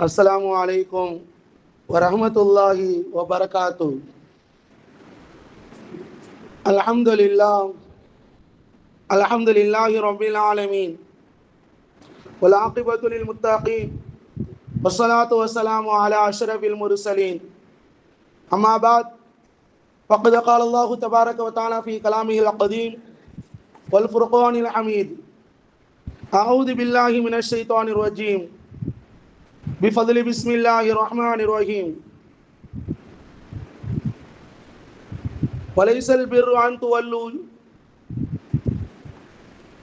السلام عليكم ورحمة الله وبركاته الحمد لله الحمد لله رب العالمين والعاقبة للمتقين والصلاة والسلام على أشرف المرسلين أما بعد فقد قال الله تبارك وتعالى في كلامه القديم والفرقان الحميد أعوذ بالله من الشيطان الرجيم بفضل بسم الله الرحمن الرحيم. وليس البر أن تولوا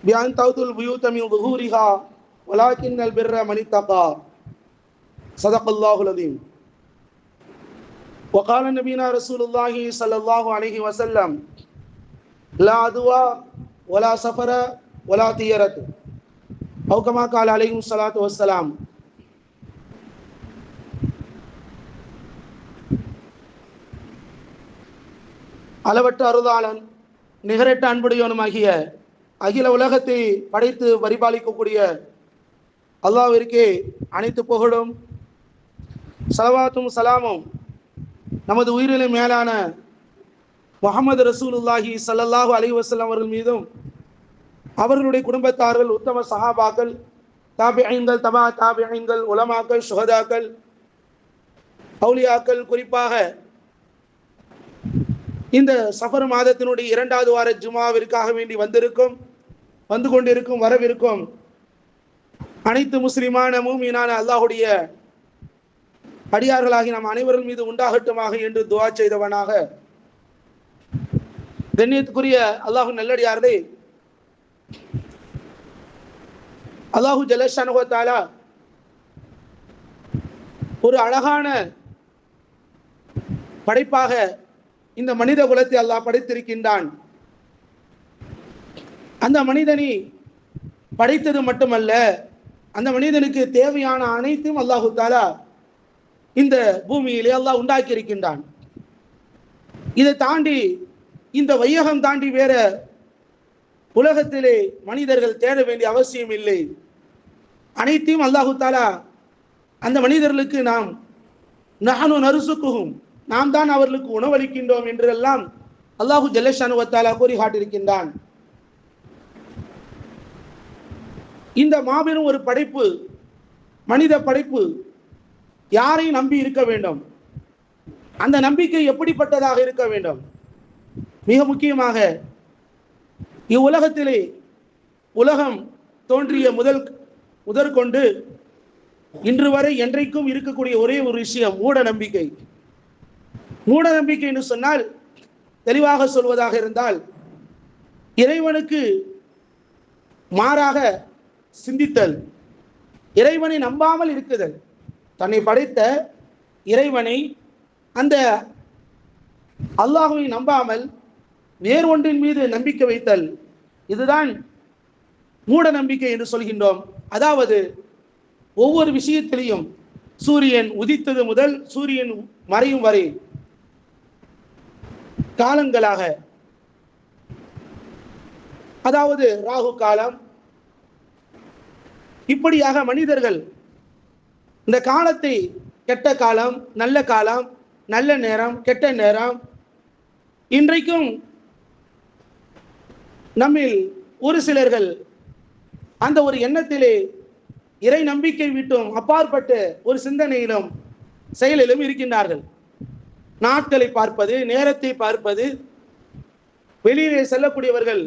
بأن تأتوا البيوت من ظهورها ولكن البر من اتقى. صدق الله العظيم. وقال نبينا رسول الله صلى الله عليه وسلم لا عدوى ولا سفر ولا طيرة. أو كما قال عليه الصلاة والسلام அளவற்ற அருதாளன் நிகரட்ட அன்புடையவனுமாகிய அகில உலகத்தை படைத்து பரிபாலிக்கக்கூடிய அல்லாவிற்கே அனைத்து புகழும் சலவாத்தும் சலாமும். நமது உயிரிலும் மேலான முகமது ரசூலுல்லாஹி சல்லல்லாஹு அலி வசல்லம் அவர்கள் மீதும் அவர்களுடைய குடும்பத்தார்கள் உத்தம சஹாபாக்கள் தாபி ஐந்தல் தபா தாபி ஐந்தல் உலமாக்கள் சுகதாக்கள் அவுலியாக்கள் குறிப்பாக இந்த சஃபர் மாதத்தினுடைய இரண்டாவது வார ஜுமாவிற்காக வேண்டி வந்திருக்கும் வந்து கொண்டிருக்கும் வரவிருக்கும் அனைத்து முஸ்லிமான மூமீனான அல்லாஹுடைய அடியார்களாகி நாம் அனைவரும் மீது உண்டாகட்டுமாக என்று துவா செய்தவனாக. கண்ணியத்துக்குரிய அல்லாஹு நல்லடியார்களே அல்லாஹு ஜலஷானுகத்தாலா ஒரு அழகான படைப்பாக இந்த மனித குலத்தை அல்லாஹ் படைத்திருக்கின்றான். அந்த மனிதனை படைத்தது மட்டுமல்ல அந்த மனிதனுக்கு தேவையான அனைத்தும் அல்லாஹு தாலா இந்த பூமியிலே அல்லாஹ் உண்டாக்கி இருக்கின்றான் இதை தாண்டி இந்த வையகம் தாண்டி வேற உலகத்திலே மனிதர்கள் தேட வேண்டிய அவசியம் இல்லை. அனைத்தையும் அல்லாஹு தாலா அந்த மனிதர்களுக்கு நாம் நானும் நறுசுக்குகும். நாம் தான் அவர்களுக்கு உணவளிக்கின்றோம் என்றெல்லாம் அல்லாஹு ஜல்லஷானுவத்தாலா கூறி காட்டியிருக்கின்றான் இந்த மாபெரும் ஒரு படைப்பு மனித படைப்பு யாரை நம்பி இருக்க வேண்டும்? அந்த நம்பிக்கை எப்படிப்பட்டதாக இருக்க வேண்டும்? மிக முக்கியமாக இவ்வுலகத்திலே உலகம் தோன்றிய முதல் முதற்கொண்டு இன்று வரை என்றைக்கும் இருக்கக்கூடிய ஒரே ஒரு விஷயம் மூட நம்பிக்கை. மூட நம்பிக்கை என்று சொன்னால் தெளிவாக சொல்வதாக இருந்தால் இறைவனுக்கு மாறாக சிந்தித்தல் இறைவனை நம்பாமல் இருக்குதல். தன்னை படைத்த இறைவனை அந்த அல்லாஹுவை நம்பாமல் வேறு ஒன்றின் மீது நம்பிக்கை வைத்தல். இதுதான் மூட நம்பிக்கை என்று சொல்கின்றோம். அதாவது ஒவ்வொரு விஷயத்திலையும் சூரியன் உதித்தது முதல் சூரியன் மறையும் வரை காலங்களாக. அதாவது ராகு காலம். இப்படியாக மனிதர்கள் இந்த காலத்தை கெட்ட காலம் நல்ல காலம் நல்ல நேரம் கெட்ட நேரம் இன்றைக்கும் நம்மில் ஒரு சிலர்கள் அந்த ஒரு எண்ணத்திலே இறை நம்பிக்கை விட்டும் அப்பாற்பட்டு ஒரு சிந்தனையிலும் செயலிலும் இருக்கின்றார்கள். நாட்களை பார்ப்பது நேரத்தை பார்ப்பது வெளியிலே செல்லக்கூடியவர்கள்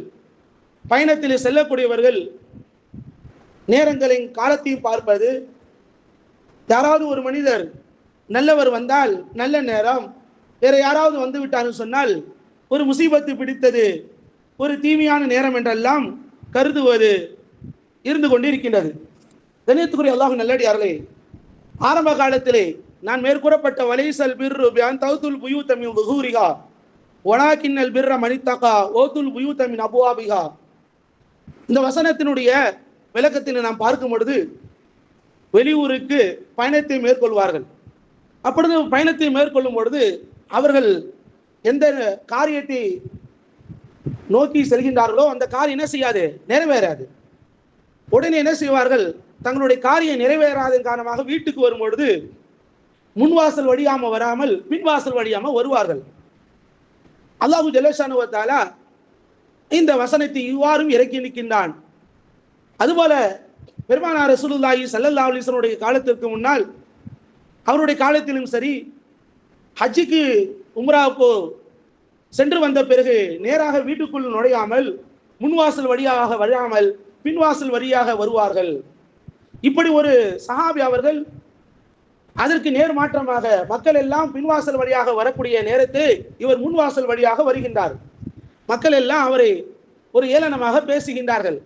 பயணத்திலே செல்லக்கூடியவர்கள் நேரங்களின் காலத்தையும் பார்ப்பது. யாராவது ஒரு மனிதர் நல்லவர் வந்தால் நல்ல நேரம் வேற யாராவது வந்து விட்டார்னு சொன்னால் ஒரு முசீபத்து பிடித்தது ஒரு தீமையான நேரம் என்றெல்லாம் கருதுவது இருந்து கொண்டிருக்கின்றது. தனியத்துக்குரிய அல்லாஹ் நல்லடியார்களே ஆரம்ப காலத்திலே நான் மேற்கூறப்பட்ட வலைசல் பிர்ரு பியான் தௌத்துல் புயூத்தமின் புகூரிகா ஒனாக்கின்னல் பிர்ர மணித்தகா ஓத்துல் புயூத்தமின் அபுவாபிகா இந்த வசனத்தினுடைய விளக்கத்தினை நாம் பார்க்கும் பொழுது வெளியூருக்கு பயணத்தை மேற்கொள்வார்கள். அப்பொழுது பயணத்தை மேற்கொள்ளும் பொழுது அவர்கள் எந்த காரியத்தை நோக்கி செல்கின்றார்களோ அந்த காரியம் என்ன செய்யாது? நிறைவேறாது. உடனே என்ன செய்வார்கள்? தங்களுடைய காரியம் நிறைவேறாதன் காரணமாக வீட்டுக்கு வரும் பொழுது முன்வாசல் வழியாம வராமல் பின்வாசல் வழியாம வருவார்கள். அல்லாஹு ஜலசானுவத்தால இந்த வசனத்தை இவ்வாறும் இறக்கி நிற்கின்றான். அதுபோல பெருமானார் ரசூலுல்லாஹி சல்லல்லா அலிஸ்வனுடைய காலத்திற்கு முன்னால் அவருடைய காலத்திலும் சரி ஹஜ்ஜிக்கு உம்ராவுக்கு சென்று வந்த பிறகு நேராக வீட்டுக்குள் நுழையாமல் முன்வாசல் வழியாக வராமல் பின்வாசல் வழியாக வருவார்கள். இப்படி ஒரு சஹாபி அவர்கள் அதற்கு நேர் மாற்றமாக மக்கள் எல்லாம் பின்வாசல் வழியாக வரக்கூடிய நேரத்தில் இவர் முன்வாசல் வழியாக வருகின்றார். மக்கள் எல்லாம் அவரை ஒரு ஏளனமாக பேசுகின்றார்கள்.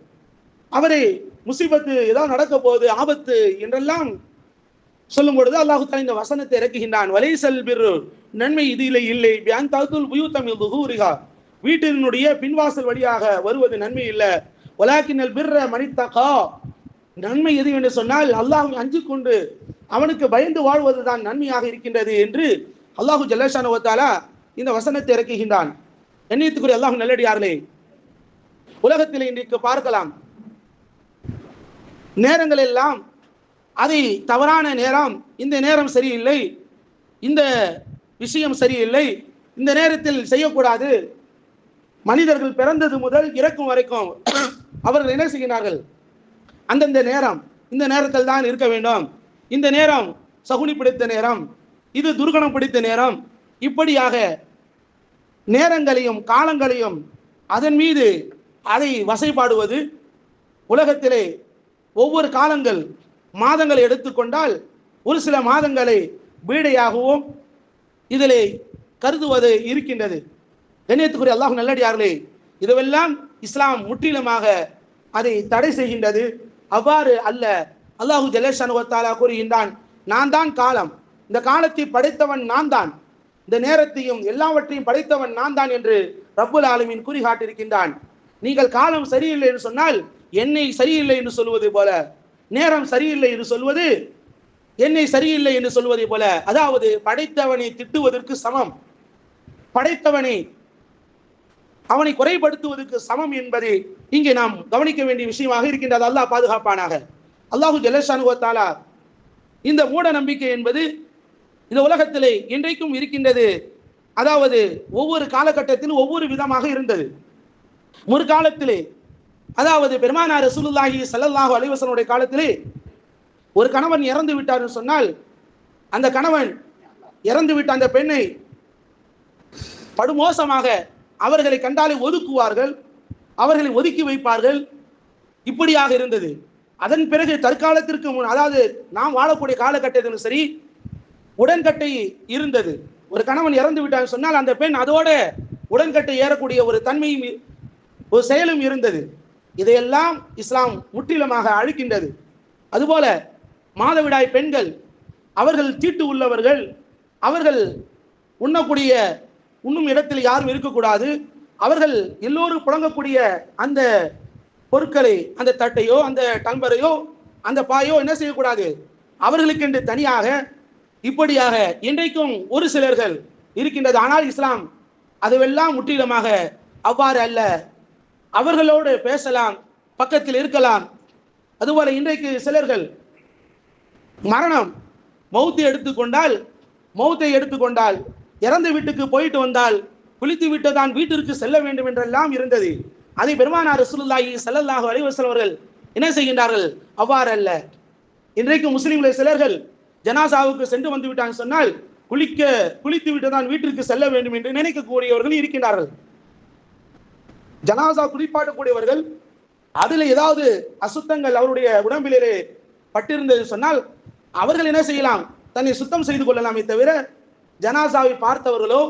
அவரை முசீபத்து ஏதாவது நடக்க போகுது ஆபத்து என்றெல்லாம் சொல்லும் பொழுது அல்லாஹு தஆலா இந்த வசனத்தை இறக்குகின்றான். வலை பிர் நன்மை இதிலே இல்லை பியான் தாத்துல் புயூத்தம் துஹூரிகா வீட்டினுடைய பின்வாசல் வழியாக வருவது நன்மை இல்லை. வலாக்கினல் பிற மனித்தகா. நன்மை எது என்று சொன்னால் அல்லாஹ் அஞ்சு கொண்டு அவனுக்கு பயந்து வாழ்வதுதான் நன்மையாக இருக்கின்றது என்று அல்லாஹு ஜல்லஷானுவத்தாலா இந்த வசனத்தை இறக்குகின்றான். எண்ணியத்துக்குரிய அல்லாஹு நல்லடியார்களே உலகத்தில் இன்றைக்கு பார்க்கலாம். நேரங்கள் எல்லாம் அதை தவறான நேரம் இந்த நேரம் சரியில்லை இந்த விஷயம் சரியில்லை இந்த நேரத்தில் செய்யக்கூடாது. மனிதர்கள் பிறந்தது முதல் இறக்கும் வரைக்கும் அவர்கள் என்ன செய்கிறார்கள் அந்தந்த நேரம் இந்த நேரத்தில் தான் இருக்க வேண்டும். இந்த நேரம் சகுனி பிடித்த நேரம் இது துர்கணம் பிடித்த நேரம். இப்படியாக நேரங்களையும் காலங்களையும் அதன் மீது அதை வசைபாடுவது உலகத்திலே ஒவ்வொரு காலங்கள் மாதங்களை எடுத்துக்கொண்டால் ஒரு சில மாதங்களை பீடையாகவும். இதிலே கருதுவது இருக்கின்றது. கண்ணியத்துக்குரிய அல்லாஹ் நல்லடியார்களே இதுவெல்லாம் இஸ்லாம் முற்றிலுமாக அதை தடை செய்கின்றது. அவ்வாறு அல்ல அல்லாஹு ஜலேஷானுவத்தாலா கூறுகின்றான் நான் தான் காலம். இந்த காலத்தை படைத்தவன் நான் தான். இந்த நேரத்தையும் எல்லாவற்றையும் படைத்தவன் நான் தான் என்று ரப்புல் ஆலமின் குறி காட்டிருக்கின்றான் நீங்கள் காலம் சரியில்லை என்று சொன்னால் என்னை சரியில்லை என்று சொல்வது போல நேரம் சரியில்லை என்று சொல்வது என்னை சரியில்லை என்று சொல்வதை போல அதாவது படைத்தவனை திட்டுவதற்கு சமம். படைத்தவனை அவனை குறைபடுத்துவதற்கு சமம் என்பதை இங்கே நாம் கவனிக்க வேண்டிய விஷயமாக இருக்கின்றது. அல்லாஹ் பாதுகாப்பானாக. அல்லாஹு ஜலஷானுவத்தாலா இந்த மூட நம்பிக்கை என்பது இந்த உலகத்திலே இன்றைக்கும் இருக்கின்றது. அதாவது ஒவ்வொரு காலகட்டத்திலும் ஒவ்வொரு விதமாக இருந்தது. ஒரு காலத்திலே அதாவது பெருமானார் ரசூலுல்லாஹி சல்லல்லாஹு அலைஹி காலத்திலே ஒரு கணவன் இறந்து விட்டார்னு சொன்னால் அந்த கணவன் இறந்து விட்ட அந்த பெண்ணை படுமோசமாக அவர்களை கண்டாலே ஒதுக்குவார்கள் அவர்களை ஒதுக்கி வைப்பார்கள். இப்படியாக இருந்தது. அதன் பிறகு தற்காலத்திற்கு முன் அதாவது நாம் வாழக்கூடிய காலகட்டத்திலும் சரி உடன்கட்டை இருந்தது. ஒரு கணவன் இறந்து விட்டார் சொன்னால் அந்த பெண் அதோட உடன்கட்டை ஏறக்கூடிய ஒரு தன்மையும் ஒரு செயலும் இருந்தது. இதையெல்லாம் இஸ்லாம் முற்றிலுமாக அழிக்கின்றது. அதுபோல மாதவிடாய் பெண்கள் அவர்கள் தீட்டு உள்ளவர்கள் அவர்கள் உண்ணக்கூடிய உண்ணும் இடத்தில் யாரும் இருக்கக்கூடாது. அவர்கள் எல்லோரும் புழங்கக்கூடிய அந்த பொருட்களை அந்த தட்டையோ அந்த டம்பரையோ அந்த பாயோ என்ன செய்யக்கூடாது? அவர்களுக்கென்று தனியாக இப்படியாக இன்றைக்கும் ஒரு சிலர்கள் இருக்கின்றது. ஆனால் இஸ்லாம் அதுவெல்லாம் முற்றிலுமாக அவ்வாறு அல்ல. அவர்களோடு பேசலாம் பக்கத்தில் இருக்கலாம். அதுபோல இன்றைக்கு சிலர்கள் மரணம் மௌத்தை எடுத்துக்கொண்டால் மௌத்தை எடுத்துக்கொண்டால் இறந்த வீட்டுக்கு போயிட்டு வந்தால் குளித்து விட்டு தான் வீட்டிற்கு செல்ல வேண்டும் என்றெல்லாம் இருந்தது. அதை பெருமானார் ரசூலுல்லாஹி சல்லல்லாஹு அலைஹி வஸல்லம் அவர்கள் என்ன செய்கின்றார்கள்? அவ்வாறு அல்ல இன்றைக்கு முஸ்லிம்களில் சிலர்கள் ஜனாசாவுக்கு சென்று வந்து விட்டாங்க சொன்னால் குளிக்க குளித்து விட்டு தான் வீட்டிற்கு செல்ல வேண்டும் என்று நினைக்கக்கூடியவர்கள் இருக்கின்றார்கள். ஜனாசா குளிப்பாட்டக்கூடியவர்கள் அதில் ஏதாவது அசுத்தங்கள் அவருடைய உடம்பிலே பட்டிருந்தது சொன்னால் அவர்கள் என்ன செய்யலாம்? தன்னை சுத்தம் செய்து கொள்ளலாமே தவிர ஜனாசாவை பார்த்தவர்களோ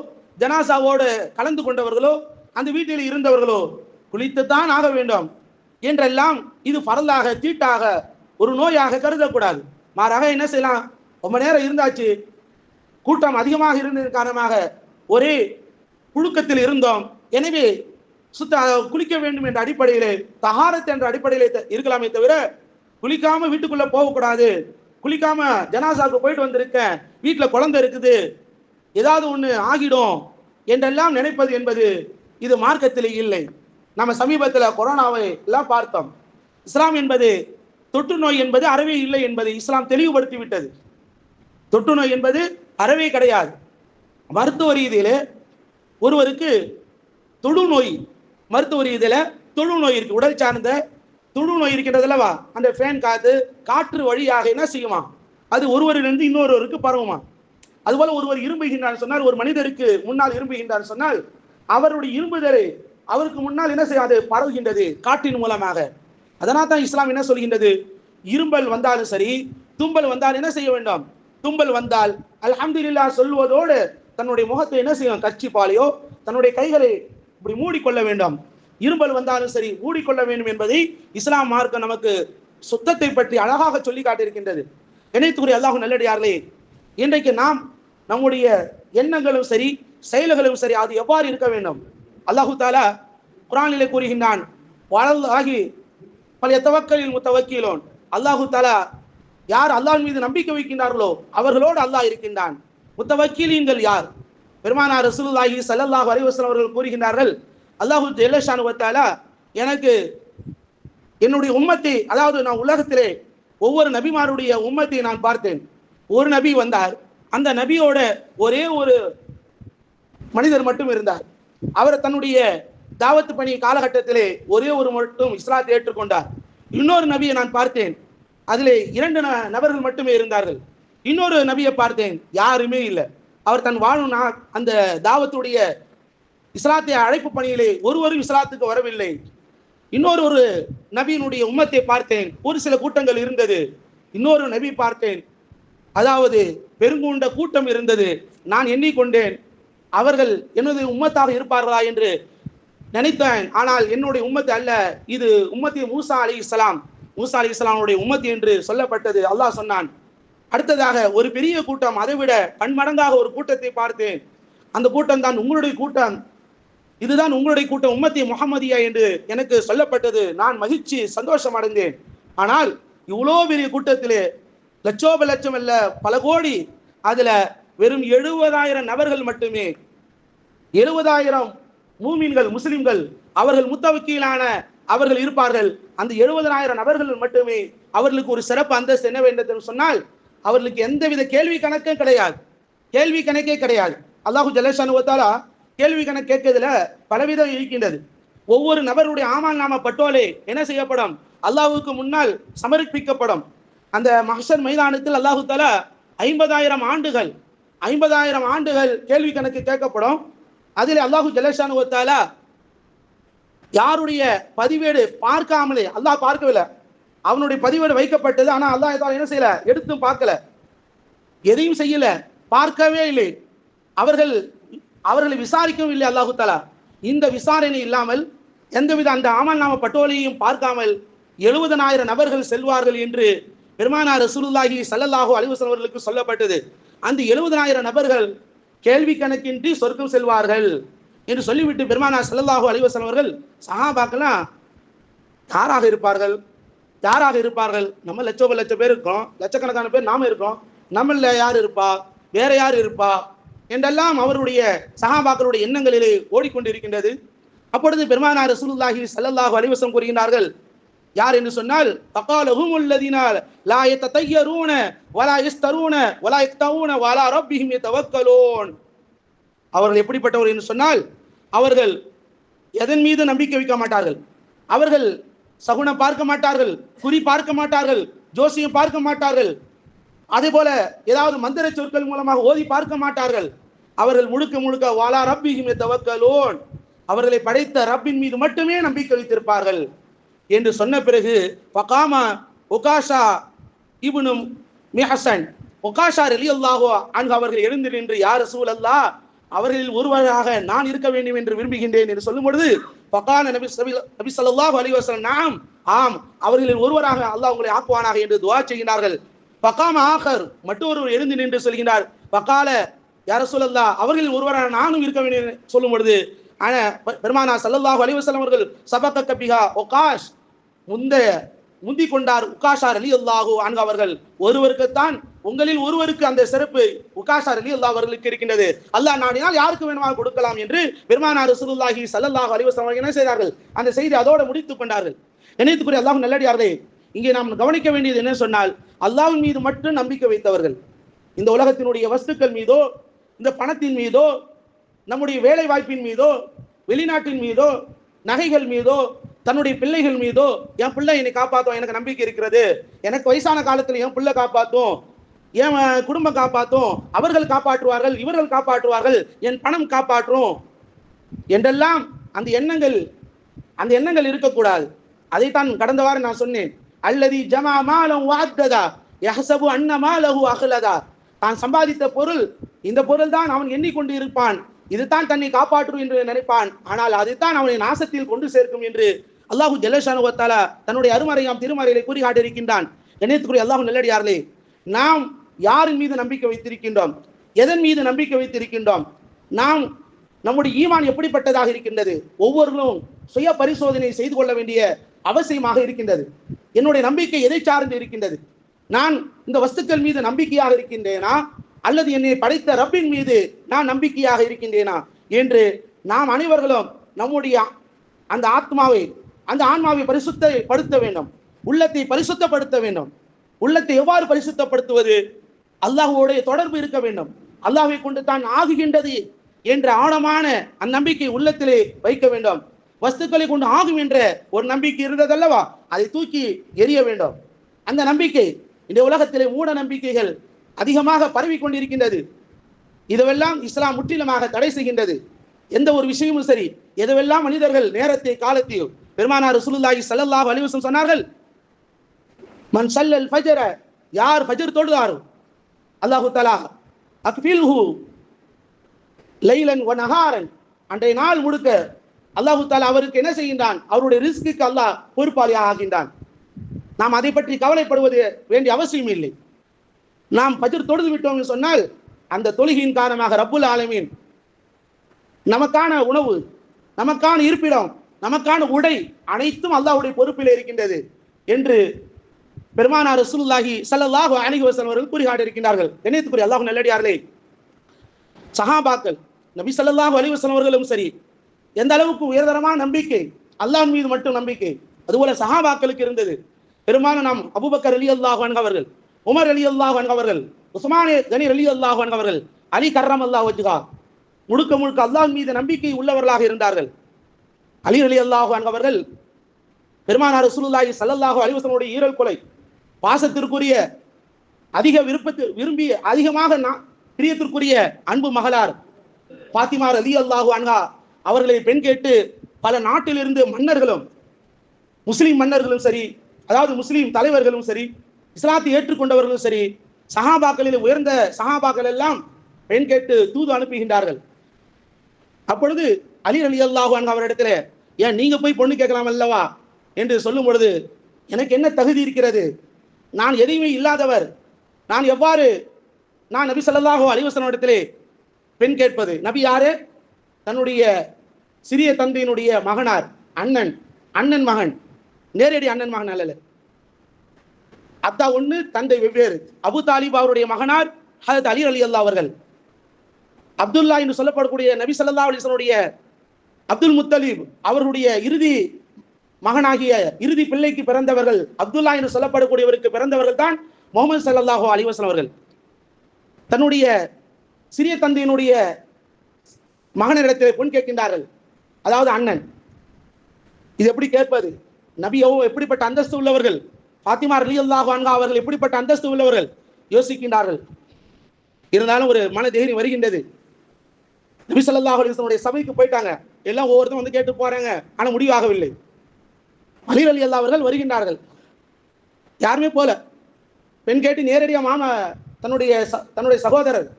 ஜனாசாவோடு கலந்து கொண்டவர்களோ அந்த வீட்டில் இருந்தவர்களோ குளித்துத்தான் ஆக வேண்டும். என்றெல்லாம் இது பரலாக தீட்டாக ஒரு நோயாக கருதக்கூடாது. மாறாக என்ன செய்யலாம்? ரொம்ப நேரம் இருந்தாச்சு. கூட்டம் அதிகமாக இருந்தது காரணமாக ஒரே புழுக்கத்தில் இருந்தோம். எனவே சுத்த குளிக்க வேண்டும் என்ற அடிப்படையிலே தகாரத் என்ற அடிப்படையிலே இருக்கலாமே தவிர குளிக்காம வீட்டுக்குள்ள போகக்கூடாது. குளிக்காம ஜனாசாவுக்கு போயிட்டு வந்திருக்கேன். வீட்டில் குழந்தை இருக்குது. ஏதாவது ஒன்று ஆகிடும் என்றெல்லாம் நினைப்பது என்பது இது மார்க்கத்தில் இல்லை. நம்ம சமீபத்தில் கொரோனாவை எல்லாம் பார்த்தோம். இஸ்லாம் என்பது தொற்று நோய் என்பது அறவே இல்லை என்பது இஸ்லாம் தெளிவுபடுத்தி விட்டது தொற்று நோய் என்பது அறவே கிடையாது. மருத்துவ ரீதியிலே ஒருவருக்கு தொழுநோய் மருத்துவ ரீதியில தொழுநோய் இருக்கு. உடல் சார்ந்த தொழுநோய் இருக்கின்றது அல்லவா? அந்த ஃபேன் காத்து காற்று வழியாக என்ன செய்யுமா? அது ஒருவரிலிருந்து இன்னொருவருக்கு பரவுமா? அதுபோல ஒருவர் இரும்புகின்றார் சொன்னால் ஒரு மனிதருக்கு முன்னால் இரும்புகின்றார் சொன்னால் அவருடைய இரும்புதலை அவருக்கு முன்னால் என்ன செய்யாது? பரவுகின்றது காற்றின் மூலமாக. அதனால் தான் இஸ்லாம் என்ன சொல்கின்றது? இரும்பல் வந்தாலும் சரி தும்பல் வந்தால் என்ன செய்ய வேண்டும்? தும்பல் வந்தால் அல்ஹம்துலில்லாஹ் சொல்வதோடு தன்னுடைய முகத்தை என்ன செய்யும்? கச்சிப்பாலையோ தன்னுடைய கைகளை இப்படி மூடிக்கொள்ள வேண்டும். இரும்பல் வந்தாலும் சரி மூடிக்கொள்ள வேண்டும் என்பதை இஸ்லாம் மார்க்கம் நமக்கு சுத்தத்தை பற்றி அழகாக சொல்லி காட்டியிருக்கின்றது. இணைத்துக்குரிய அல்லாஹும் நல்லடியார்களே இன்றைக்கு நாம் நம்முடைய எண்ணங்களும் சரி செயல்களும் சரி அது எவ்வாறு இருக்க வேண்டும்? அல்லாஹு தாலா குரானிலே கூறுகின்றான் வளர்ந்தாகி பழைய எத்தவக்கலில் முத்தவக்கீலோன். அல்லாஹு தாலா யார் அல்லாஹ் மீது நம்பிக்கை வைக்கின்றார்களோ அவர்களோடு அல்லாஹ் இருக்கின்றான். முத்தவக்கீலீன்கள் யார்? பெருமானார் ரசூலுல்லாஹி ஸல்லல்லாஹு அலைஹி அவர்கள் கூறுகின்றார்கள் அல்லாஹு ஜெல்லஷானுவத்தாலா எனக்கு என்னுடைய உம்மத்தை அதாவது நான் உலகத்திலே ஒவ்வொரு நபிமாருடைய உம்மத்தை நான் பார்த்தேன். ஒரு நபி வந்தார் அந்த நபியோட ஒரே ஒரு மனிதர் மட்டும் இருந்தார். அவர் தன்னுடைய தாவத்து பணி காலகட்டத்திலே ஒரே ஒரு மட்டும் இஸ்லாத்தை ஏற்றுக்கொண்டார். இன்னொரு நபியை நான் பார்த்தேன். அதிலே இரண்டு ந- நபர்கள் மட்டுமே இருந்தார்கள். இன்னொரு நபியை பார்த்தேன். யாருமே இல்லை. அவர் தன் வாழும் அந்த தாவத்துடைய இஸ்லாத்தை அழைப்பு பணியிலே ஒருவரும் இஸ்லாத்துக்கு வரவில்லை. இன்னொரு ஒரு நபியினுடைய உம்மத்தை பார்த்தேன். ஒரு சில கூட்டங்கள் இருந்தது. இன்னொரு நபி பார்த்தேன். அதாவது பெருங்குண்ட கூட்டம் இருந்தது. நான் எண்ணிக்கொண்டேன். அவர்கள் எனது உம்மத்தாக இருப்பார்களா என்று நினைத்தேன். ஆனால் என்னுடைய உம்மத்து அல்ல. இது உம்மத்தி மூசா அலி இஸ்லாம் மூசா அலி இஸ்லாமுடைய உம்மத்து என்று சொல்லப்பட்டது. அல்லாஹ் சொன்னான் அடுத்ததாக ஒரு பெரிய கூட்டம் அதை விட பன்மடங்காக ஒரு கூட்டத்தை பார்த்தேன். அந்த கூட்டம் தான் உங்களுடைய கூட்டம். இதுதான் உங்களுடைய கூட்டம் உம்மத்தி முகமதியா என்று எனக்கு சொல்லப்பட்டது. நான் மகிழ்ச்சி சந்தோஷம் அடைந்தேன். ஆனால் இவ்வளோ பெரிய கூட்டத்திலே லட்சோப லட்சம் அல்ல பல கோடி அதுல வெறும் எழுபதாயிரம் நபர்கள் மட்டுமே எழுபதாயிரம் மூமின்கள் முஸ்லிம்கள் அவர்கள் முத்தவக்கீலான அவர்கள் இருப்பார்கள். அந்த எழுபதாயிரம் நபர்கள் மட்டுமே அவர்களுக்கு ஒரு சிறப்பு அந்தஸ்து என்ன வேண்டும் என்று சொன்னால் அவர்களுக்கு எந்தவித கேள்வி கணக்கும் கிடையாது. கேள்வி கணக்கே கிடையாது. அல்லாஹு ஜலேஷானுவத்தாலா கேள்வி கணக்கு கேட்கறதுல பலவிதம் இருக்கின்றது. ஒவ்வொரு நபருடைய ஆமால் நாம பட்டோலே என்ன செய்யப்படும்? அல்லாஹுக்கு முன்னால் சமர்ப்பிக்கப்படும். அந்த மஹ்ஷர் மைதானத்தில் அல்லாஹு தாலா ஐம்பதாயிரம் ஆண்டுகள் ஐம்பதாயிரம் ஆண்டுகள் கேள்வி கணக்கு கேட்கப்படும். அதில் அல்லாஹு ஜலேஷானுவத்தாலா யாருடைய பதிவேடு பார்க்காமலே அல்லாஹ் பார்க்கவில்லை. அவனுடைய பதிவேடு வைக்கப்பட்டது ஆனால் அல்லாஹ் தாலா என்ன செய்யல? எடுத்தும் பார்க்கல. எதையும் செய்யல. பார்க்கவே இல்லை. அவர்கள் அவர்களை விசாரிக்கவும் இல்லை அல்லாஹு தாலா இந்த விசாரணை இல்லாமல் எந்தவித அந்த ஆமல் நாம பட்டோலையும் பார்க்காமல் எழுபதனாயிரம் நபர்கள் செல்வார்கள் என்று பெருமானார் ரசூலுல்லாஹி சல்லல்லாஹு அலிவசன் அவர்களுக்கு சொல்லப்பட்டது. அந்த எழுபதனாயிரம் நபர்கள் கேள்வி கணக்கின்றி சொர்க்கம் செல்வார்கள் என்று சொல்லிவிட்டு பெருமானார் சல்லல்லாஹு அலிவசன் அவர்கள் சஹாபாக்கெல்லாம் யாராக இருப்பார்கள்? யாராக இருப்பார்கள்? நம்ம லட்சம் லட்சம் பேர் இருக்கோம். லட்சக்கணக்கான பேர் நாம இருக்கோம். நம்மள யார் இருப்பா? வேற யார் இருப்பா? என்றெல்லாம் அவருடைய சகாபாக்களுடைய எண்ணங்களிலே ஓடிக்கொண்டிருக்கின்றது. அப்பொழுது பெருமானார் ரசூலுல்லாஹி சல்லல்லாஹு அலிவசம் கூறுகின்றார்கள் யார் என்று சொன்னால் தகாலஹும் லாய லா யத்ததையரூன வலா யஸ்தரூன வலா யக்தவுன வலா ரப்பிஹிம் யதவக்கலூன். அவர்கள் எப்படிப்பட்டவர் என்று சொன்னால் அவர்கள் எதன் மீது நம்பிக்கை வைக்க மாட்டார்கள்? அவர்கள் சகுனம் பார்க்க மாட்டார்கள் குறி பார்க்க மாட்டார்கள் ஜோசியம் பார்க்க மாட்டார்கள். அதே போல ஏதாவது மந்திர சொற்கள் மூலமாக ஓதி பார்க்க மாட்டார்கள். அவர்கள் முழுக்க முழுக்க வாலா ரப்பிஹிம் தவக்கலோன் அவர்களை படைத்த ரப்பின் மீது மட்டுமே நம்பிக்கை வைத்திருப்பார்கள். என்று சொன்ன பிறகு பகாமா ஒகாஷா இவனும் மிஹசன் ஒகாஷா ரலியல்லாஹு அங்கு அவர்கள் எழுந்து நின்று யார் சூழ் அல்லா அவர்களில் ஒருவராக நான் இருக்க வேண்டும் என்று விரும்புகின்றேன் என்று சொல்லும் பொழுது பகான நபி நபி ஸல்லல்லாஹு அலைஹி நாம் ஆம் அவர்களில் ஒருவராக அல்லாஹ் உங்களை ஆக்குவானாக என்று துவா செய்கிறார்கள் பகாம ஆகர் மற்றொருவர் எழுந்து நின்று சொல்கிறார் பகால யார சொல்லல்லா அவர்களில் ஒருவராக நானும் இருக்க வேண்டும் சொல்லும் பொழுது ஆனா பெருமானா சல்லல்லாஹு அலிவசலம் அவர்கள் சபக்க கபிகா ஒகாஷ் முந்தைய முந்தி கொண்டார் உகாஷார் அலி அல்லாஹு அன்கு அவர்கள். ஒருவருக்குத்தான் உங்களில் ஒருவருக்கு அந்த சிறப்பு உகாஷார் அலி அல்லாஹ் அவர்களுக்கு இருக்கின்றது. அல்லாஹ் நாடினால் யாருக்கு வேணுமானால் கொடுக்கலாம் என்று பெருமானார் ரசூலுல்லாஹி சல்லல்லாஹு அலிவசலம் அவர்கள் என்ன செய்தார்கள்? அந்த செய்தி அதோடு முடித்துக் கொண்டார்கள். நினைத்துக்குரிய அல்லாஹ் நல்லடியார்களே இங்கே நாம் கவனிக்க வேண்டியது என்ன சொன்னால் அல்லாஹ்வின் மீது மட்டும் நம்பிக்கை வைத்தவர்கள். இந்த உலகத்தினுடைய வஸ்துக்கள் மீதோ இந்த பணத்தின் மீதோ நம்முடைய வேலை வாய்ப்பின் மீதோ வெளிநாட்டின் மீதோ நகைகள் மீதோ தன்னுடைய பிள்ளைகள் மீதோ என் பிள்ளை என்னை காப்பாற்றும் எனக்கு நம்பிக்கை இருக்கிறது. எனக்கு வயசான காலத்தில் என் பிள்ளை காப்பாற்றும் என் குடும்பம் காப்பாற்றும் அவர்கள் காப்பாற்றுவார்கள் இவர்கள் காப்பாற்றுவார்கள். என் பணம் காப்பாற்றும். என்றெல்லாம் அந்த எண்ணங்கள் அந்த எண்ணங்கள் இருக்கக்கூடாது. அதைத்தான் கடந்த வாரம் நான் சொன்னேன். அல்லது ஜமா மாலம் வாத்ததா யஹசபு அன்னமா லஹு அகலதா தான் சம்பாதித்த பொருள் இந்த பொருள் தான் அவன் எண்ணிக்கொண்டு இருப்பான் இதுதான் தன்னை காப்பாற்றும் என்று நினைப்பான். ஆனால் அதுதான் அவனை நாசத்தில் கொண்டு சேர்க்கும் என்று அல்லாஹு ஜல்லஷானு தன்னுடைய அருமறையாம் திருமறையிலே கூறி காட்டியிருக்கின்றான் இணையத்துக்குரிய அல்லாஹு நல்லடியார்களே நாம் யாரின் மீது நம்பிக்கை வைத்திருக்கின்றோம்? எதன் மீது நம்பிக்கை வைத்திருக்கின்றோம்? நாம் நம்முடைய ஈமான் எப்படிப்பட்டதாக இருக்கின்றது? ஒவ்வொருவரும் சுய பரிசோதனை செய்து கொள்ள வேண்டிய அவசியமாக இருக்கின்றது. என்னுடைய நம்பிக்கை எதை சார்ந்து இருக்கின்றது? நான் இந்த வஸ்துக்கள் மீது நம்பிக்கையாக இருக்கின்றேனா? அல்லது என்னை படைத்த ரப்பின் மீது நான் நம்பிக்கையாக இருக்கின்றேனா? என்று நாம் அனைவர்களும் நம்முடைய அந்த ஆத்மாவை அந்த ஆன்மாவை பரிசுத்தப்படுத்த வேண்டும். உள்ளத்தை பரிசுத்தப்படுத்த வேண்டும். உள்ளத்தை எவ்வாறு பரிசுத்தப்படுத்துவது? அல்லாஹ்வுடைய தொடர்பு இருக்க வேண்டும். அல்லாஹை கொண்டு தான் ஆகுகின்றது என்ற ஆழமான அந்நம்பிக்கை உள்ளத்திலே வைக்க வேண்டும். வஸ்துக்களை கொண்டு ஆகும் என்ற ஒரு நம்பிக்கை இருந்ததல்லவா? அதை தூக்கி எறிய வேண்டும். அந்த நம்பிக்கை இந்த உலகத்திலே மூட நம்பிக்கைகள் அதிகமாக பரவி கொண்டிருக்கின்றது. இதுவெல்லாம் இஸ்லாம் முற்றிலுமாக தடை செய்கின்றது. எந்த ஒரு விஷயமும் சரி எதுவெல்லாம் மனிதர்கள் நேரத்தை காலத்தையும் பெருமானார் ரசூலுல்லாஹி சல்லாஹ் அலிவசம் சொன்னார்கள் மன் சல்லல் ஃபஜர யார் ஃபஜர் தொழுதாரோ அல்லாஹு தலா அக்ஃபில்ஹு லைலன் ஒன் அகாரன் அன்றைய நாள் முழுக்க அல்லாஹு தாலா அவருக்கு என்ன செய்கின்றான்? அவருடைய ரிஸ்க்கு அல்லாஹ் பொறுப்பாளியாக ஆகின்றான். நாம் அதை பற்றி கவலைப்படுவது வேண்டிய அவசியம் இல்லை நாம் பஜர் தொழுது விட்டோம் சொன்னால் அந்த தொழுகையின் காரணமாக ரப்புல் ஆலமீன் நமக்கான உணவு நமக்கான இருப்பிடம் நமக்கான உடை அனைத்தும் அல்லாஹுடைய பொறுப்பில் இருக்கின்றது என்று பெருமானார் ரசூலுல்லாஹி சல்லாஹு அலைஹி வஸல்லம் அவர்கள் கூறிகாட்டி இருக்கின்றார்கள் கண்ணியத்துக்குரிய அல்லாஹு நல்லடியார்களே சஹாபாக்கள் நபி ஸல்லல்லாஹு அலைஹி அவர்களும் சரி எந்த அளவுக்கு உயர்தரமான நம்பிக்கை அல்லாஹ் மீது மட்டும் நம்பிக்கை அதுபோல சஹாபாக்களுக்கு இருந்தது. பெரும்பாலும் நாம் அபூபக்கர் அலி அல்லாஹ் அவர்கள் உமர் அலி அல்லாஹ் அவர்கள் உஸ்மானே கனி அலி அல்லாஹ் அவர்கள் அலி கர்ரம் அல்லாஹ் வஜுகா முழுக்க முழுக்க அல்லாஹ் மீது நம்பிக்கை உள்ளவர்களாக இருந்தார்கள். அலி அலி அல்லாஹ் அவர்கள் பெருமானார் ரசூலுல்லாஹி சல்லல்லாஹு அலிவசனுடைய ஈரல் கொலை பாசத்திற்குரிய அதிக விருப்பத்து விரும்பி அதிகமாக பிரியத்திற்குரிய அன்பு மகளார் பாத்திமார் அலி அல்லாஹு அன்ஹா அவர்களை பெண் கேட்டு பல நாட்டிலிருந்து மன்னர்களும் முஸ்லீம் மன்னர்களும் சரி அதாவது முஸ்லீம் தலைவர்களும் சரி இஸ்லாத்தை ஏற்றுக்கொண்டவர்களும் சரி சஹாபாக்களில் உயர்ந்த சஹாபாக்கள் எல்லாம் பெண் கேட்டு தூது அனுப்புகின்றார்கள். அப்பொழுது அலி அலி அல்லாஹு அன்ஹா அவரிடத்துல ஏன் நீங்க போய் பொண்ணு கேட்கலாம் அல்லவா? என்று சொல்லும் பொழுது எனக்கு என்ன தகுதி இருக்கிறது? நான் எதையுமே இல்லாதவர். நான் எவ்வாறு நான் நபி ஸல்லல்லாஹு அலிவசனிடத்திலே இடத்திலே பெண் கேட்பது? நபி யாரு? தன்னுடைய சிறிய தந்தையினுடைய மகனார் அண்ணன் அண்ணன் மகன் நேரடி அண்ணன் மகன் அல்ல. அத்தா ஒண்ணு தந்தை வெவ்வேறு. அபு தாலிப் அவருடைய மகனார் ஹஜரத் அலி அலி அல்லா அவர்கள். அப்துல்லா என்று சொல்லப்படக்கூடிய நபி சல்லா அலிசனுடைய அப்துல் முத்தலீப் அவருடைய இறுதி மகனாகிய இறுதி பிள்ளைக்கு பிறந்தவர்கள் அப்துல்லா என்று சொல்லப்படக்கூடியவருக்கு பிறந்தவர்கள் தான் முகமது சல்லாஹோ அலைஹி அவர்கள். தன்னுடைய சிறிய தந்தையினுடைய மகனிடத்தில் பொன் கேட்கின்றார்கள். அதாவது அண்ணன். இது எப்படி கேட்பது? நபியோ எப்படிப்பட்ட அந்தஸ்து உள்ளவர்கள்? பாத்திமா ரலியல்லாஹு அன்ஹா அவர்கள் எப்படிப்பட்ட அந்தஸ்து உள்ளவர்கள்? யோசிக்கின்றார்கள். இருந்தாலும் ஒரு மன தைரியம் வருகின்றது. நபி ஸல்லல்லாஹு அலைஹி வஸல்லம் சபைக்கு போயிட்டாங்க. எல்லாம் ஒவ்வொருத்தரும் வந்து கேட்டு போறாங்க. ஆனா முடிவாகவில்லை. அலி அல்லா அவர்கள் வருகின்றார்கள். யாருமே போல. பெண் கேட்டு நேரடியாக மாமா தன்னுடைய ச- தன்னுடைய சகோதரர்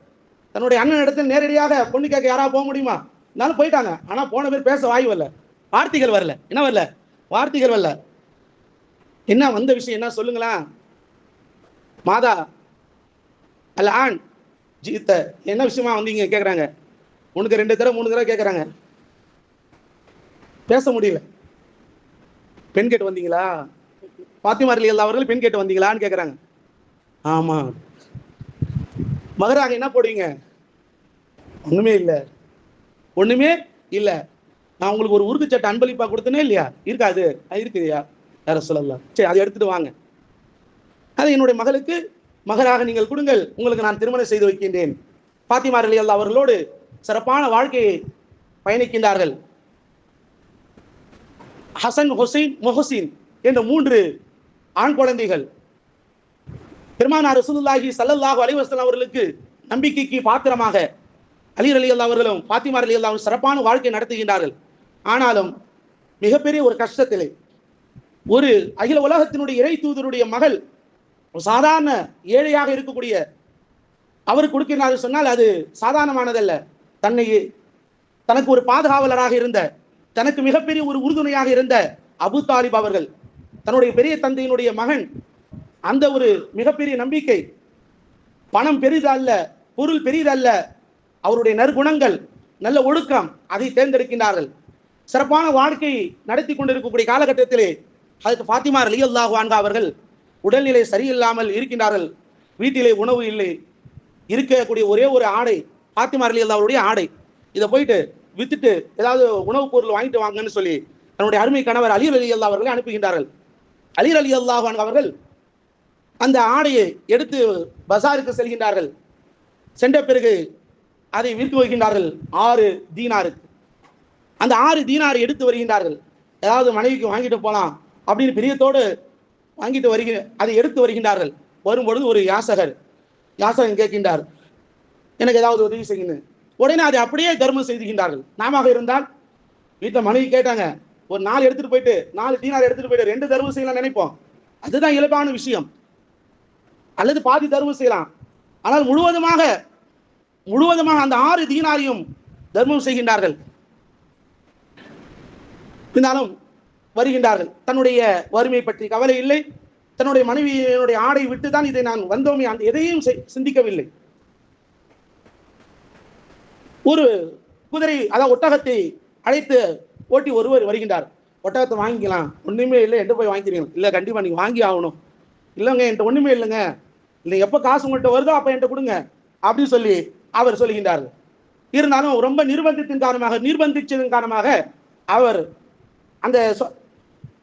தன்னுடைய அண்ணன் இடத்தில் நேரடியாக பொண்ணு கேட்க யாராவது போக முடியுமா? இருந்தாலும் போயிட்டாங்க. ஆனால் போன பேர் பேச வாய் வரல. வார்த்தைகள் வரல. என்ன வரல? வார்த்தைகள் வரல. என்ன வந்த விஷயம் என்ன சொல்லுங்களா மாதா அல்ல ஆண் ஜீத்த என்ன விஷயமா வந்தீங்க கேட்குறாங்க உனக்கு ரெண்டு தடவை மூணு தடவை கேட்குறாங்க பேச முடியல. பெண் கேட்டு வந்தீங்களா? பாத்திமாரில் எல்லா அவர்கள் பெண் கேட்டு வந்தீங்களான்னு கேட்குறாங்க ஆமாம் மகராக என்ன போடுவீங்க? ஒன்றுமே இல்லை. ஒன்றுமே இல்லை. நான் உங்களுக்கு ஒரு உருக்கு சட்டை அன்பளிப்பாக கொடுத்தனே இல்லையா? இருக்காது அது? இருக்குதுயா யார சொல்லலாம். சரி அதை எடுத்துட்டு வாங்க. அதை என்னுடைய மகளுக்கு மகளாக நீங்கள் கொடுங்கள். உங்களுக்கு நான் திருமணம் செய்து வைக்கின்றேன். பாத்திமா அலி அல்லா அவர்களோடு சிறப்பான வாழ்க்கையை பயணிக்கின்றார்கள். ஹசன் ஹுசைன் மொஹசின் என்ற மூன்று ஆண் குழந்தைகள். பெருமானார் ரசூலுல்லாஹி சல்லல்லாஹு அலைஹி அவர்களுக்கு நம்பிக்கைக்கு பாத்திரமாக அலி அலி அல்லா அவர்களும் பாத்திமார் அலி அல்லாவும் சிறப்பான வாழ்க்கை நடத்துகின்றார்கள். ஆனாலும் மிகப்பெரிய ஒரு கஷ்டத்திலே ஒரு அகில உலகத்தினுடைய இறை தூதருடைய மகள் சாதாரண ஏழையாக இருக்கக்கூடிய அவர் கொடுக்கிறார் சொன்னால் அது சாதாரணமானதல்ல. தன்னை தனக்கு ஒரு பாதுகாவலராக இருந்த தனக்கு மிகப்பெரிய ஒரு உறுதுணையாக இருந்த அபு தாலிப் அவர்கள் தன்னுடைய பெரிய தந்தையினுடைய மகன் அந்த ஒரு மிகப்பெரிய நம்பிக்கை பணம் பெரிதல்ல பொருள் பெரிதல்ல அவருடைய நற்குணங்கள் நல்ல ஒழுக்கம் அதை தேர்ந்தெடுக்கின்றார்கள். சிறப்பான வாழ்க்கையை நடத்தி கொண்டிருக்கக்கூடிய காலகட்டத்திலே அதுக்கு ஃபாத்திமா அலி அல்லாஹான்கா அவர்கள் உடல்நிலை சரியில்லாமல் இருக்கின்றார்கள். வீட்டிலே உணவு இல்லை. இருக்கக்கூடிய ஒரே ஒரு ஆடை ஃபாத்திமா அலி அல்லாவுடைய ஆடை. இதை போயிட்டு வித்துட்டு ஏதாவது உணவுப் பொருள் வாங்கிட்டு வாங்கன்னு சொல்லி தன்னுடைய அருமை கணவர் அலீர் அலி அல்லா அவர்களை அனுப்புகின்றார்கள். அலீர் அலி அல்லாஹ் அவர்கள் அந்த ஆடையை எடுத்து பசாருக்கு செல்கின்றார்கள். சென்ற பிறகு அதை விற்று வருகின்றார்கள் ஆறு தீனாருக்கு. அந்த ஆறு தீனார் எடுத்து வருகின்றார்கள். ஏதாவது மனைவிக்கு வாங்கிட்டு போகலாம் அப்படின்னு பிரியத்தோடு வாங்கிட்டு வருக அதை எடுத்து வருகின்றார்கள். வரும்பொழுது ஒரு யாசகர் யாசகன் கேட்கின்றார் எனக்கு ஏதாவது உதவி செய்யுன்னு உடனே அதை அப்படியே தர்மம் செய்துகின்றார்கள். நாம இருந்தால் வீட்டில் மனைவி கேட்டாங்க ஒரு நாலு எடுத்துட்டு போயிட்டு நாலு தீனார் எடுத்துட்டு போயிட்டு ரெண்டு தர்மம் செய்யலாம் நினைப்போம். அதுதான் இயல்பான விஷயம். அல்லது பாதி தர்மம் செய்யலாம். ஆனால் முழுவதுமாக முழுவதுமாக அந்த ஆறு தீனாரையும் தர்மம் செய்கின்றார்கள். இருந்தாலும் வருகின்றார்கள். தன்னுடைய வறுமை பற்றி கவலை இல்லை. தன்னுடைய மனைவியினுடைய ஆடை விட்டு தான் இதை நான் வந்தோமே அந்த எதையும் சிந்திக்கவில்லை. ஒரு குதிரை அதான் ஒட்டகத்தை அழைத்து ஓட்டி ஒருவர் வருகின்றார். ஒட்டகத்தை வாங்கிக்கலாம். ஒன்றுமே இல்லை. எட்டு போய் வாங்கிக்கிறீங்க. இல்லை கண்டிப்பாக நீங்கள் வாங்கி ஆகணும். இல்லைங்க என்கிட்ட ஒன்றுமே இல்லைங்க. இல்லை எப்போ காசு உங்கள்கிட்ட வருதோ அப்போ என்கிட்ட கொடுங்க. அப்படின்னு சொல்லி அவர் சொல்லுகின்றார்கள் இருந்தாலும் ரொம்ப நிர்பந்தத்தின் காரணமாக நிர்பந்திச்சதன் காரணமாக அவர் அந்த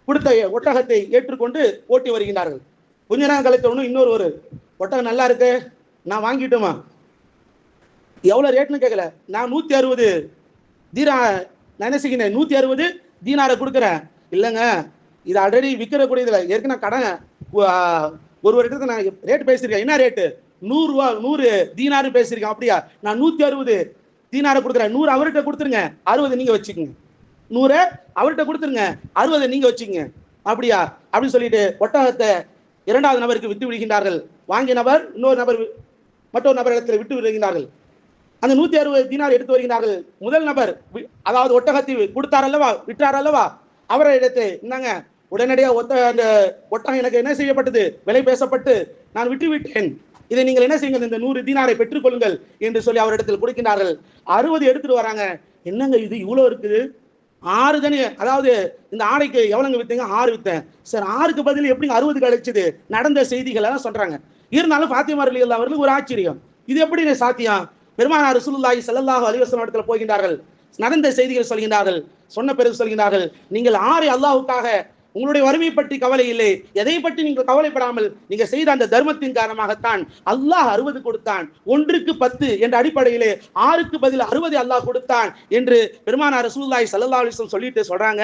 கொடுத்த ஒட்டகத்தை ஏற்றுக்கொண்டு ஓட்டி வருகின்றார்கள். கொஞ்ச நேரம் கழித்தவனும் இன்னொரு ஒரு ஒட்டகம் நல்லா இருக்கு நான் வாங்கிட்டோமா? எவ்வளோ ரேட்னு கேட்கல. நான் நூற்றி அறுபது தீரா நான் என்ன செய்கிறேன் நூற்றி அறுபது தீனாரை கொடுக்குறேன். இல்லைங்க இது ஆல்ரெடி விற்கிறக்கூடியதில்ல ஏற்கனவே கடன் ஒரு ஒரு இடத்துக்கு நான் ரேட் பேசியிருக்கேன். என்ன ரேட்டு? நூறுரூவா நூறு தீனாரு பேசியிருக்கேன். அப்படியா? நான் நூற்றி அறுபது தீனாரை கொடுக்குறேன். நூறு அவர்கிட்ட கொடுத்துருங்க. அறுபது நீங்கள் வச்சுக்கோங்க. நூறு அவர்கிட்ட கொடுத்துருங்க. அறுபதை நீங்கள் வச்சுங்க. அப்படியா? அப்படின்னு சொல்லிட்டு ஒட்டகத்தை இரண்டாவது நபருக்கு விட்டு விடுகின்றார்கள். வாங்கிய நபர் இன்னொரு நபர் மற்றொரு நபர் இடத்துல விட்டு விடுகின்றார்கள். அந்த நூத்தி அறுபது தினார் எடுத்து வருகிறார்கள் முதல் நபர் அதாவது ஒட்டகத்தை கொடுத்தார் அல்லவா? விட்டார் அல்லவா? அவரை எடுத்து இந்தாங்க உடனடியாக ஒத்த அந்த ஒட்டகம் எனக்கு என்ன செய்யப்பட்டது? விலை பேசப்பட்டு நான் விட்டு விட்டேன். இதை நீங்கள் என்ன செய்யுங்கள்? இந்த நூறு தீனாரை பெற்றுக்கொள்ளுங்கள் என்று சொல்லி அவரிடத்தில் கொடுக்கின்றார்கள். அறுபது எடுத்துட்டு வராங்க. என்னங்க இது இவ்வளோ இருக்குது? ஆறு தானே அதாவது இந்த ஆடைக்கு எவ்வளோங்க வித்தீங்க? ஆறு வித்தேன். சார் ஆறுக்கு பதில் எப்படிங்க அறுபது கிடைச்சது? நடந்த செய்திகள் எல்லாம் சொல்றாங்க. இருந்தாலும் ஃபாத்திமா அலி அவர்களுக்கு ஒரு ஆச்சரியம். இது எப்படி சாத்தியம்? பெருமானார் ரசூலுல்லாஹி ஸல்லல்லாஹு அலிவசன் இடத்துல போகின்றார்கள். நடந்த செய்திகள் சொல்கின்றார்கள். சொன்ன பிறகு சொல்கின்றார்கள். நீங்கள் ஆறு அல்லாஹுக்காக உங்களுடைய வறுமை பற்றி கவலை இல்லை. எதை பற்றி நீங்கள் கவலைப்படாமல் நீங்க செய்த அந்த தர்மத்தின் காரணமாகத்தான் அல்லாஹ் அறுபது கொடுத்தான். ஒன்றுக்கு பத்து என்ற அடிப்படையிலே ஆறுக்கு பதில் அறுபது அல்லாஹ் கொடுத்தான் என்று பெருமானார் ரசூல்லாய் ஸல்லல்லாஹு அலைஹி சொல்லிட்டு சொல்றாங்க.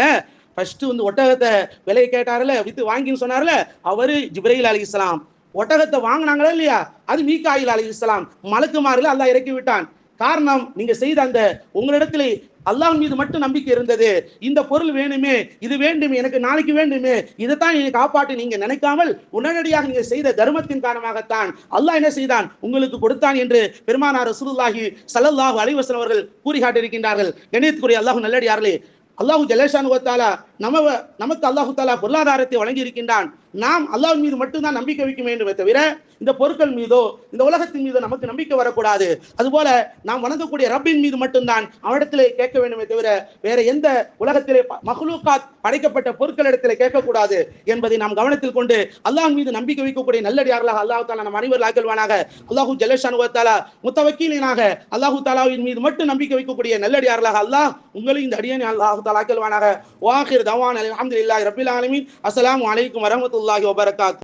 ஃபர்ஸ்ட் வந்து ஒட்டகத்தை விலையை கேட்டார்ல வித்து வாங்கின்னு சொன்னார்ல அவரு ஜிப்ரைல் அலி இஸ்லாம் ஒட்டகத்தை வாங்கினாங்களா இல்லையா? அது மீகாயில் அலி இஸ்லாம் மலக்குமாறுல அல்லாஹ் இறக்கி விட்டான். காரணம் நீங்க செய்த அந்த உங்களிடத்திலே அல்லாஹ் மீது மட்டும் நம்பிக்கை இருந்தது. இந்த பொருள் வேணுமே இது வேண்டுமே எனக்கு நாளைக்கு வேண்டுமே இதைத்தான் நீங்க காப்பாற்றி நீங்க நினைக்காமல் உடனடியாக நீங்க செய்த தர்மத்தின் காரணமாகத்தான் அல்லாஹ் என்ன செய்தான்? உங்களுக்கு கொடுத்தான் என்று பெருமானார் ரசூலுல்லாஹி சல்லல்லாஹு அலைவசன் அவர்கள் கூறி காட்டியிருக்கின்றார்கள் கணியத்துக்குரிய அல்லாஹ் நல்லடியார்களே அல்லாஹு ஜலேஷானு தாலா நம்ம நமக்கு அல்லாஹு தாலா பொருளாதாரத்தை வழங்கி இருக்கின்றான் நாம் அல்லாஹ் மீது மட்டும்தான் நம்பிக்கை வைக்க வேண்டுமே தவிர இந்த பொருட்கள் மீதோ இந்த உலகத்தின் மீதோ நமக்கு நம்பிக்கை வரக்கூடாது. அதுபோல நாம் வணங்கக்கூடிய ரப்பின் மீது மட்டும்தான் அவனிடத்திலே கேட்க வேண்டுமே தவிர வேற எந்த உலகத்திலே மஹ்லூகாத் படைக்கப்பட்ட பொருட்கள் இடத்திலே கேட்கக்கூடாது என்பதை நாம் கவனத்தில் கொண்டு அல்லாஹ் மீது நம்பிக்கை வைக்கக்கூடிய நல்லடியார்களாக அல்லாஹு தாலா நம் அனைவர் ஆக்கல்வானாக அல்லாஹு ஜலேஷானு தாலா முத்தவக்கீலினாக அல்லாஹு தாலாவின் மீது மட்டும் நம்பிக்கை வைக்கக்கூடிய நல்லடியார்களாக அல்லாஹ் உங்களையும் இந்த அடியானி அல்லாஹு தாலா ஆக்கல்வானாக வாஹிர் தவான் அலமதுல்லாஹி ரபில் ஆலமின். அஸ்லாம் வலைக்கும் வரமத்து வரமத்துல்லாஹி வபரகாத்